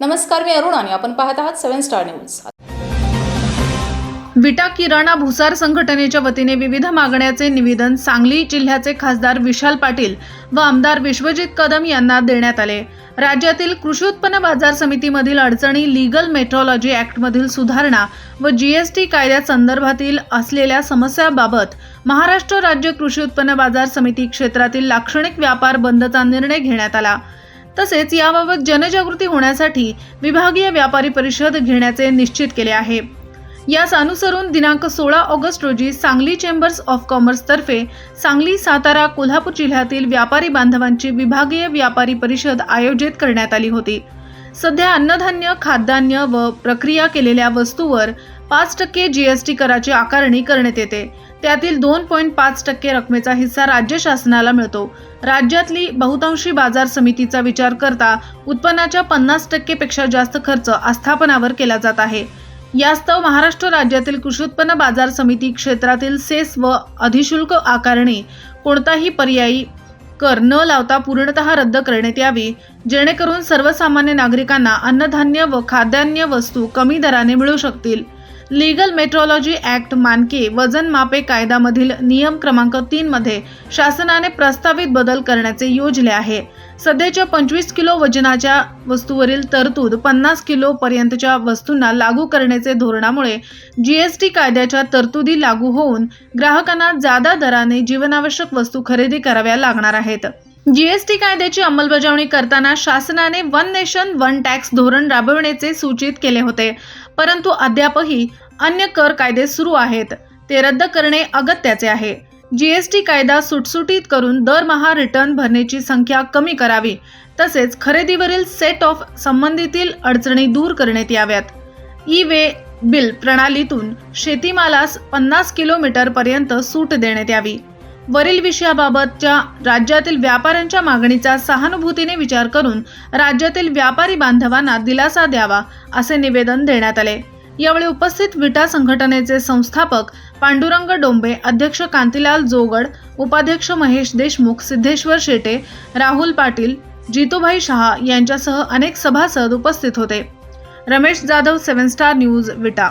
नमस्कार मी अरुण आणि आपण पाहत आहात सेव्हन स्टार न्यूज. विटा किराणा भुसार संघटनेच्या वतीने विविध मागण्याचे निवेदन सांगली जिल्ह्याचे खासदार विशाल पाटील व आमदार विश्वजित कदम यांना देण्यात आले. राज्यातील कृषी उत्पन्न बाजार समितीमधील अडचणी लीगल मेट्रॉलॉजी ॲक्टमधील सुधारणा व जीएसटी कायद्यासंदर्भातील असलेल्या समस्याबाबत महाराष्ट्र राज्य कृषी उत्पन्न बाजार समिती क्षेत्रातील लाक्षणिक व्यापार बंदचा निर्णय घेण्यात आला. तसेच याबाबत जनजागृती होण्यासाठी विभागीय व्यापारी परिषद घेण्याचे निश्चित केले आहे. यास अनुसरून दिनांक सोळा ऑगस्ट रोजी सांगली चेंबर्स ऑफ कॉमर्सतर्फे सांगली सातारा कोल्हापूर जिल्ह्यातील व्यापारी बांधवांची विभागीय व्यापारी परिषद आयोजित करण्यात आली होती. सध्या अन्नधान्य खाद्यान्न व प्रक्रिया केलेल्या वस्तूवर पाच टक्के जीएसटी कराची आकारणी करण्यात येते. त्यातील दोन पॉईंट पाच टक्के रकमेचा हिस्सा राज्य शासनाला मिळतो. राज्यातली बहुतांशी बाजार समितीचा विचार करता उत्पन्नाच्या पन्नास टक्केपेक्षा जास्त खर्च आस्थापनावर केला जात आहे. यास्तव महाराष्ट्र राज्यातील कृषी उत्पन्न बाजार समिती क्षेत्रातील सेस व अधिशुल्क आकारणी कोणताही पर्यायी कर न लावता पूर्णतः रद्द करण्यात यावी. जेणेकरून सर्वसामान्य नागरिकांना अन्नधान्य व खाद्यान्न वस्तू कमी दराने मिळू शकतील. लीगल मेट्रॉलॉजी ॲक्ट मानके वजन मापे कायद्यामधील नियम क्रमांक तीन मध्ये शासनाने प्रस्तावित बदल करण्याचे योजले आहे. सध्याच्या पंचवीस किलो वजनाच्या वस्तूवरील तरतूद पन्नास किलो पर्यंतच्या वस्तूंना लागू करण्याचे धोरणामुळे जीएसटी कायद्याच्या तरतुदी लागू होऊन ग्राहकांना जादा दराने जीवनावश्यक वस्तू खरेदी कराव्या लागणार आहेत. जीएसटी कायद्याची अंमलबजावणी करताना शासनाने वन नेशन वन टॅक्स धोरण राबविण्याचे सूचित केले होते. परंतु अद्यापही अन्य कर कायदे सुरू आहेत. ते रद्द करणे अगत्याचे आहे. जीएसटी कायदा सुटसुटीत करून दरमहा रिटर्न भरण्याची संख्या कमी करावी. तसेच खरेदीवरील सेट ऑफ संबंधितील अडचणी दूर करण्यात याव्यात. ई वे बिल प्रणालीतून शेतीमालास पन्नास किलोमीटर पर्यंत सूट देण्यात यावी. वरील विषयाबाबतच्या राज्यातील व्यापाऱ्यांच्या मागणीचा सहानुभूतीने विचार करून राज्यातील व्यापारी बांधवांना दिलासा द्यावा असे निवेदन देण्यात आले. यावेळी उपस्थित विटा संघटनेचे संस्थापक पांडुरंग डोंबे अध्यक्ष कांतीलाल जोगड उपाध्यक्ष महेश देशमुख सिद्धेश्वर शेटे राहुल पाटील जितूभाई शहा यांच्यासह अनेक सभासद उपस्थित होते. Ramesh Jadhav seven star news Vita